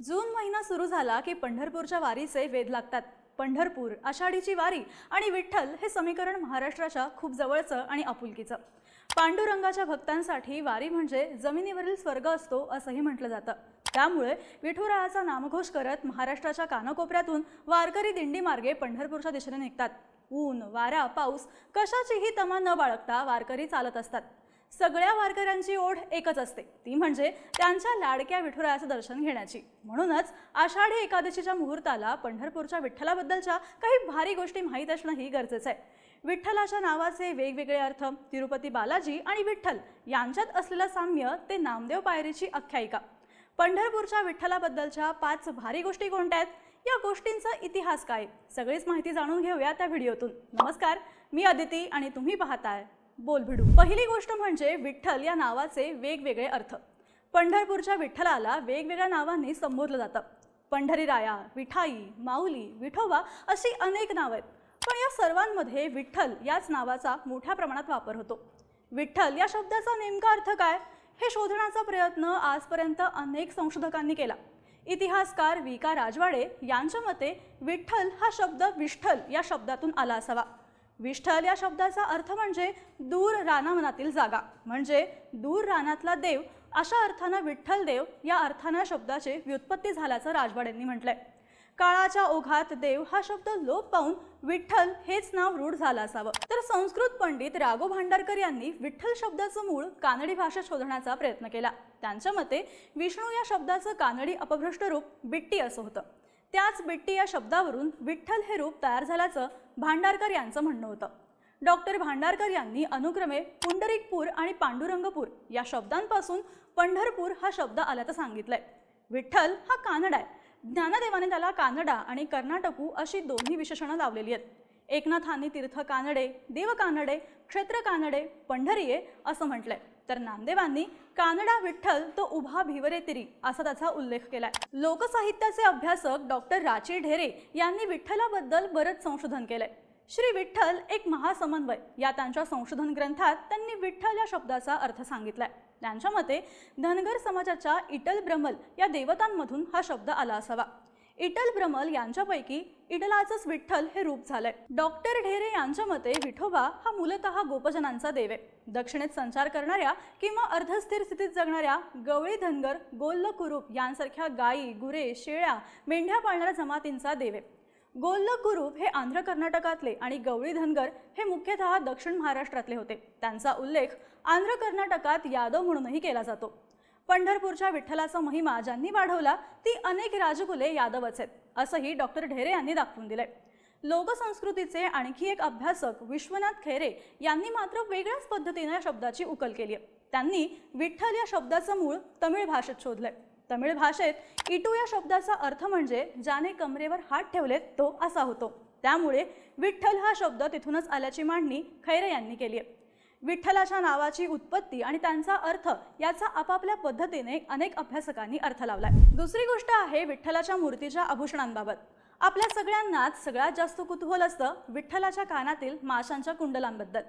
जून महिना सुरू झाला की पंढरपूरच्या वारीचे वेध लागतात. पंढरपूर आषाढीची वारी आणि विठ्ठल हे समीकरण महाराष्ट्राच्या खूप जवळचं आणि आपुलकीचं. पांडुरंगाच्या भक्तांसाठी वारी म्हणजे जमिनीवरील स्वर्ग असतो असंही म्हटलं जातं. त्यामुळे विठुरायाचा नामघोष करत महाराष्ट्राच्या कानाकोपऱ्यातून वारकरी दिंडी मार्गे पंढरपूरच्या दिशेने निघतात. ऊन वारा पाऊस कशाचीही तमा न बाळगता वारकरी चालत असतात. सगळ्या वारकऱ्यांची ओढ एकच असते. ती म्हणजे त्यांच्या लाडक्या विठुरायाचं दर्शन घेण्याची. म्हणूनच आषाढी एकादशीच्या मुहूर्ताला पंढरपूरच्या विठ्ठलाबद्दलच्या काही भारी गोष्टी माहीत असणंही गरजेचं आहे. विठ्ठलाच्या नावाचे वेगवेगळे अर्थ तिरुपती बालाजी आणि विठ्ठल यांच्यात असलेलं साम्य ते नामदेव पायरीची आख्यायिका. पंढरपूरच्या विठ्ठलाबद्दलच्या पाच भारी गोष्टी कोणत्या आहेत? या गोष्टींचा इतिहास काय? सगळीच माहिती जाणून घेऊया त्या व्हिडिओतून. नमस्कार मी अदिती आणि तुम्ही पाहताय बोलभिडू पहिली गोष्ट म्हणजे विठ्ठल या नावाचे वेगवेगळे अर्थ. पंढरपूरच्या विठ्ठलाला वेगवेगळ्या नावांनी संबोधलं जातं. पंढरीराया विठाई माऊली विठोबा अशी अनेक नावं आहेत. पण या सर्वांमध्ये विठ्ठल याच नावाचा मोठ्या प्रमाणात वापर होतो. विठ्ठल या शब्दाचा नेमका अर्थ काय? हे शोधण्याचा प्रयत्न आजपर्यंत अनेक संशोधकांनी केला. इतिहासकार वी का. राजवाडे यांच्या मते विठ्ठल हा शब्द विठ्ठल या शब्दातून आला असावा. विठ्ठल या शब्दाचा अर्थ म्हणजे दूर रानामनातील जागा. म्हणजे दूर रानातला देव अशा अर्थानं विठ्ठल देव या अर्थानं शब्दाची व्युत्पत्ती झाल्याचं राजवाडेंनी म्हटलंय. काळाच्या ओघात देव हा शब्द लोप पाहून विठ्ठल हेच नाव रूढ झालं असावं. तर संस्कृत पंडित राघो भांडारकर यांनी विठ्ठल शब्दाचं मूळ कानडी भाषेत शोधण्याचा प्रयत्न केला. त्यांच्या मते विष्णू या शब्दाचं कानडी अपभ्रष्ट रूप बिट्टी असं होतं. त्याच बिट्टी या शब्दावरून विठ्ठल हे रूप तयार झाल्याचं भांडारकर यांचं म्हणणं होतं. डॉक्टर भांडारकर यांनी अनुक्रमे पुंडरीकपूर आणि पांडुरंगपूर या शब्दांपासून पंढरपूर हा शब्द आल्याचं सांगितलंय. विठ्ठल हा कानडा आहे. ज्ञानदेवाने त्याला कानडा आणि कर्नाटकू अशी दोन्ही विशेषणं लावलेली आहेत. एकनाथांनी तीर्थ कानडे देव कानडे क्षेत्र कानडे पंढरीये असं म्हटलंय. तर नामदेवांनी कानडा विठ्ठल तो उभा भिवरेतिरी असा त्याचा उल्लेख केलाय. लोकसाहित्याचे अभ्यासक डॉक्टर राची ढेरे यांनी विठ्ठलाबद्दल बरंच संशोधन केलंय. श्री विठ्ठल एक महासमन्वय या त्यांच्या संशोधन ग्रंथात त्यांनी विठ्ठल या शब्दाचा अर्थ सांगितलाय. त्यांच्या मते धनगर समाजाच्या इटल ब्रमल या देवतांमधून हा शब्द आला असावा. इटल प्रमल यांच्यापैकी इटलाचंच विठ्ठल हे रूप झालंय. डॉक्टर ढेरे यांच्या मते विठोबा हा मूलतः गोपजनांचा देव आहे. दक्षिणेत संचार करणाऱ्या किंवा अर्धस्थिर स्थितीत जगणाऱ्या गवळी धनगर गोल्ल कुरूप यांसारख्या गायी गुरे शेळ्या मेंढ्या पाळणाऱ्या जमातींचा देव आहे. गोल्ल कुरूप हे आंध्र कर्नाटकातले आणि गवळी धनगर हे मुख्यतः दक्षिण महाराष्ट्रातले होते. त्यांचा उल्लेख आंध्र कर्नाटकात यादव म्हणूनही केला जातो. पंढरपूरच्या विठ्ठलाचा महिमा ज्यांनी वाढवला ती अनेक राजकुले यादवच आहेत असंही डॉक्टर ढेरे यांनी दाखवून दिलंय. लोकसंस्कृतीचे आणखी एक अभ्यासक विश्वनाथ खैरे यांनी मात्र वेगळ्याच पद्धतीने या शब्दाची उकल केली आहे. त्यांनी विठ्ठल या शब्दाचं मूळ तमिळ भाषेत शोधलंय. तमिळ भाषेत इटू या शब्दाचा अर्थ म्हणजे ज्याने कमरेवर हात ठेवलेत तो असा होतो. त्यामुळे विठ्ठल हा शब्द तिथूनच आल्याची मांडणी खैरे यांनी केली आहे. विठ्ठलाच्या नावाची उत्पत्ती आणि त्यांचा अर्थ याचा आपापल्या पद्धतीने अनेक अभ्यासकांनी अर्थ लावलाय. दुसरी गोष्ट आहे विठ्ठलाच्या मूर्तीच्या आभूषणांबाबत. आपल्या सगळ्यांनाच सगळ्यात जास्त कुतूहल असतं विठ्ठलाच्या कानातील माशांच्या कुंडलांबद्दल.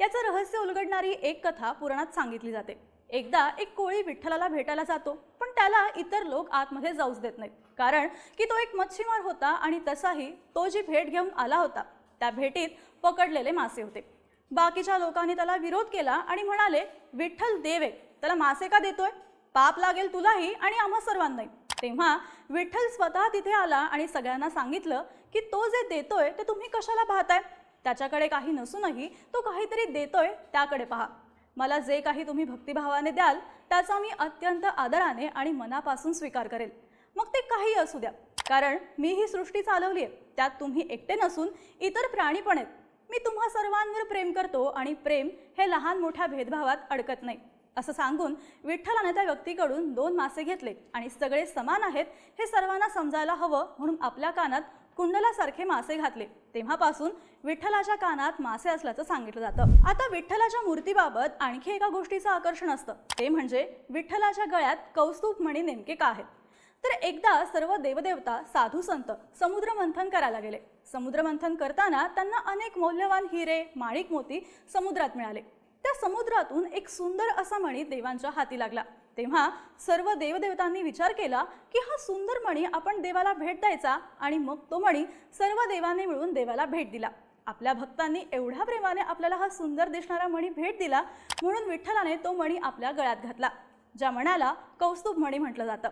याचं रहस्य उलगडणारी एक कथा पुराणात सांगितली जाते. एकदा एक कोळी विठ्ठलाला भेटायला जातो पण त्याला इतर लोक आतमध्ये जाऊच देत नाहीत. कारण की तो एक मच्छीमार होता आणि तसाही तो जी भेट घेऊन आला होता त्या भेटीत पकडलेले मासे होते. बाकीच्या लोकांनी त्याला विरोध केला आणि म्हणाले विठ्ठल देव आहे त्याला मासे का देतोय? पाप लागेल तुलाही आणि आम्हा सर्वांनाही. तेव्हा विठ्ठल स्वतः तिथे आला आणि सगळ्यांना सांगितलं की तो जे देतोय ते तुम्ही कशाला पाहताय? त्याच्याकडे काही नसूनही तो काहीतरी देतोय त्याकडे पहा. मला जे काही तुम्ही भक्तिभावाने द्याल त्याचा मी अत्यंत आदराने आणि मनापासून स्वीकार करेल. मग ते काही असू द्या. कारण मी ही सृष्टी चालवली आहे त्यात तुम्ही एकटे नसून इतर प्राणी पण आहेत. मी तुम्हा सर्वांवर प्रेम करतो आणि प्रेम हे लहान मोठ्या भेदभावात अडकत नाही. असं सांगून विठ्ठलाने त्या व्यक्तीकडून दोन मासे घेतले आणि सगळे समान आहेत हे सर्वांना समजायला हवं म्हणून आपल्या कानात कुंडलासारखे मासे घातले. तेव्हापासून विठ्ठलाच्या कानात मासे असल्याचं सांगितलं जातं. आता विठ्ठलाच्या मूर्तीबाबत आणखी एका गोष्टीचं आकर्षण असतं. ते म्हणजे विठ्ठलाच्या गळ्यात कौस्तुभ म्हणी नेमके का आहेत? तर एकदा सर्व देवदेवता साधू संत समुद्र मंथन करायला गेले. समुद्र मंथन करताना त्यांना अनेक मौल्यवान हिरे माणिक मोती समुद्रात मिळाले. त्या समुद्रातून एक सुंदर असा मणी देवांच्या हाती लागला. तेव्हा सर्व देवदेवतांनी विचार केला की हा सुंदर मणी आपण देवाला भेट द्यायचा आणि मग तो मणी सर्व देवांनी मिळून देवाला भेट दिला. आपल्या भक्तांनी एवढ्या प्रेमाने आपल्याला हा सुंदर दिसणारा मणी भेट दिला म्हणून विठ्ठलाने तो मणी आपल्या गळ्यात घातला ज्या मणाला कौस्तुभ मणी म्हटलं जातं.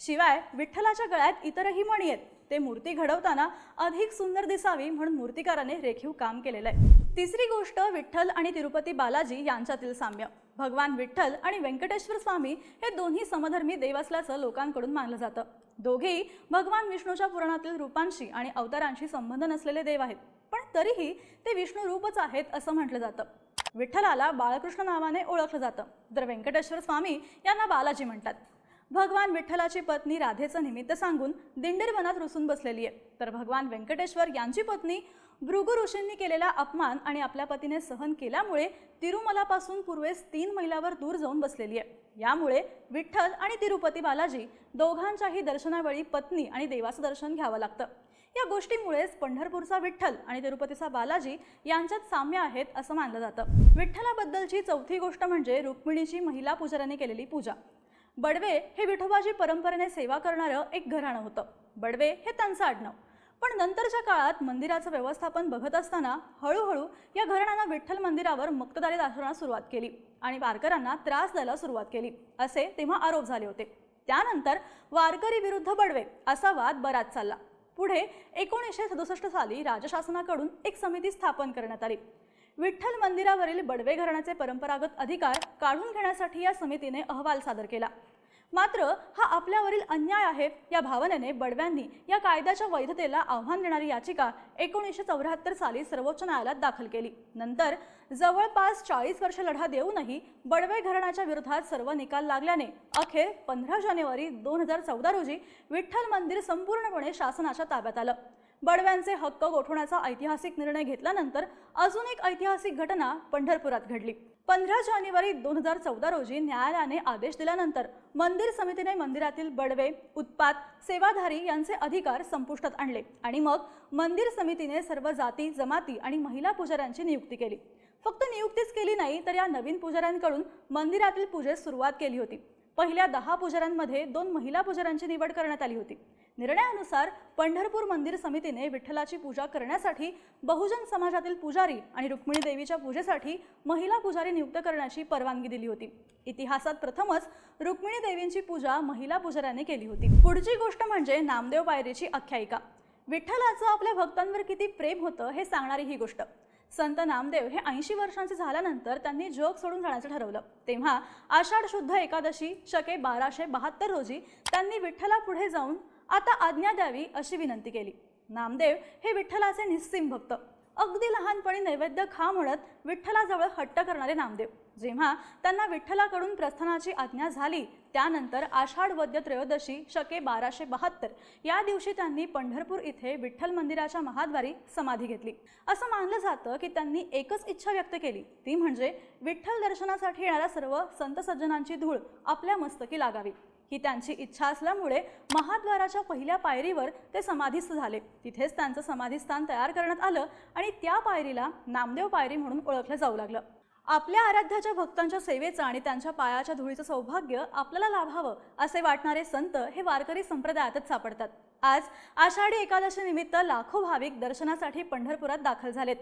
शिवाय विठ्ठलाच्या गळ्यात इतरही मणी आहेत. ते मूर्ती घडवताना अधिक सुंदर दिसावी म्हणून मूर्तिकाराने रेखीव काम केलेलं आहे. तिसरी गोष्ट विठ्ठल आणि तिरुपती बालाजी यांच्यातील साम्य. भगवान विठ्ठल आणि व्यंकटेश्वर स्वामी हे दोन्ही समधर्मी देव असल्याचं लोकांकडून मानलं जातं. दोघेही भगवान विष्णूच्या पुराणातील रूपांशी आणि अवतारांशी संबंध नसलेले देव आहेत. पण तरीही ते विष्णू रूपच आहेत असं म्हटलं जातं. विठ्ठलाला बाळकृष्ण नावाने ओळखलं जातं. तर व्यंकटेश्वर स्वामी यांना बालाजी म्हणतात. भगवान विठ्ठलाची पत्नी राधेचं निमित्त सांगून दिंडीर वनात रुसून बसलेली आहे. तर भगवान व्यंकटेश्वर यांची पत्नी भृगु ऋषींनी केलेला अपमान आणि आपल्या पतीने सहन केल्यामुळे तिरुमलापासून पूर्वेस तीन मैलावर दूर जाऊन बसलेली आहे. यामुळे विठ्ठल आणि तिरुपती बालाजी दोघांच्याही दर्शनावेळी पत्नी आणि देवाचं दर्शन घ्यावं लागतं. या गोष्टीमुळेच पंढरपूरचा विठ्ठल आणि तिरुपतीचा बालाजी यांच्यात साम्य आहेत असं मानलं जातं. विठ्ठलाबद्दलची चौथी गोष्ट म्हणजे रुक्मिणीची महिला पुजाऱ्याने केलेली पूजा. बडवे हे विठोबाजी परंपरेने सेवा करणारं एक घराणं होतं. बडवे हे त्यांचं आडनाव. पण नंतरच्या काळात मंदिराचं व्यवस्थापन बघत असताना हळूहळू या घराण्यानं विठ्ठल मंदिरावर मुक्तदारी दाखवण्यास सुरुवात केली आणि वारकऱ्यांना त्रास द्यायला सुरुवात केली असे तेव्हा आरोप झाले होते. त्यानंतर वारकरी विरुद्ध बडवे असा वाद बराच चालला. पुढे एकोणीसशे सदुसष्ट साली राजशासनाकडून एक समिती स्थापन करण्यात आली. विठ्ठल मंदिरावरील बडवे घराण्याचे परंपरागत अधिकार काढून घेण्यासाठी या समितीने अहवाल सादर केला. मात्र हा आपल्यावरील अन्याय आहे या भावनेने बडव्यांनी या कायद्याच्या वैधतेला आव्हान देणारी याचिका एकोणीसशे चौऱ्याहत्तर साली सर्वोच्च न्यायालयात दाखल केली. नंतर जवळपास चाळीस वर्ष लढा देऊनही बडवे घराण्याच्या विरोधात सर्व निकाल लागल्याने अखेर पंधरा जानेवारी दोन हजार चौदा रोजी विठ्ठल मंदिर संपूर्णपणे शासनाच्या ताब्यात आलं. बडव्यांचे हक्क गोठवण्याचा ऐतिहासिक निर्णय घेतल्यानंतर अजून एक ऐतिहासिक घटना पंढरपुरात घडली. पंधरा जानेवारी दोन हजार चौदा रोजी न्यायालयाने आदेश दिल्यानंतर मंदिर समितीने मंदिरातील बडवे उत्पात सेवाधारी यांचे अधिकार संपुष्टात आणले आणि मग मंदिर समितीने सर्व जाती जमाती आणि महिला पुजाऱ्यांची नियुक्ती केली. फक्त नियुक्तीच केली नाही तर या नवीन पुजाऱ्यांकडून मंदिरातील पूजेस सुरुवात केली होती. पहिल्या दहा पुजाऱ्यांमध्ये दोन महिला पुजाऱ्यांची निवड करण्यात आली होती. निर्णयानुसार पंढरपूर मंदिर समितीने विठ्ठलाची पूजा करण्यासाठी बहुजन समाजातील पुजारी आणि रुक्मिणी देवीच्या पूजेसाठी महिला पुजारी नियुक्त करण्याची परवानगी दिली होती. इतिहासात प्रथमच रुक्मिणी देवींची पूजा महिला पुजाऱ्याने केली होती. पुढची गोष्ट म्हणजे नामदेव पायरीची आख्यायिका. विठ्ठलाचं आपल्या भक्तांवर किती प्रेम होतं हे सांगणारी ही गोष्ट. संत नामदेव हे ऐंशी वर्षांचे झाल्यानंतर त्यांनी जग सोडून जाण्याचं ठरवलं. तेव्हा आषाढ शुद्ध एकादशी शके बाराशे बहात्तर रोजी त्यांनी विठ्ठला पुढे जाऊन आता आज्ञा द्यावी अशी विनंती केली. नामदेव हे विठ्ठलाचे निस्सिम भक्त. अगदी लहानपणी नैवेद्य खा म्हणत विठ्ठलाजवळ हट्ट करणारे नामदेव. जेव्हा त्यांना विठ्ठलाकडून प्रस्थानाची आज्ञा झाली त्यानंतर आषाढ वद्य त्रयोदशी शके बाराशे बहात्तर या दिवशी त्यांनी पंढरपूर इथे विठ्ठल मंदिराच्या महाद्वारी समाधी घेतली. असं मानलं जातं की त्यांनी एकच इच्छा व्यक्त केली ती म्हणजे विठ्ठल दर्शनासाठी येणाऱ्या सर्व संत सज्जनांची धूळ आपल्या मस्तकी लागावी. ही त्यांची इच्छा असल्यामुळे महाद्वाराच्या पहिल्या पायरीवर ते समाधीस्थ झाले. तिथेच त्यांचं समाधीस्थान तयार करण्यात आलं आणि त्या पायरीला नामदेव पायरी म्हणून ओळखलं जाऊ लागलं. आपल्या आराध्याच्या भक्तांच्या सेवेचं आणि त्यांच्या पायाच्या धुळीचं सौभाग्य आपल्याला लाभावं असे वाटणारे संत हे वारकरी संप्रदायातच सापडतात. आज आषाढी एकादशी निमित्त लाखो भाविक दर्शनासाठी पंढरपुरात दाखल झालेत.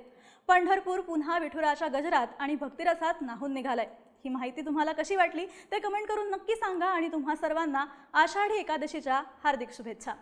पंढरपूर पुन्हा विठुराच्या गजरात आणि भक्तिरसात नाहून निघालंय. ही माहिती तुम्हाला कशी वाटली ते कमेंट करून नक्की सांगा आणि तुम्हा सर्वांना आषाढी एकादशीच्या हार्दिक शुभेच्छा.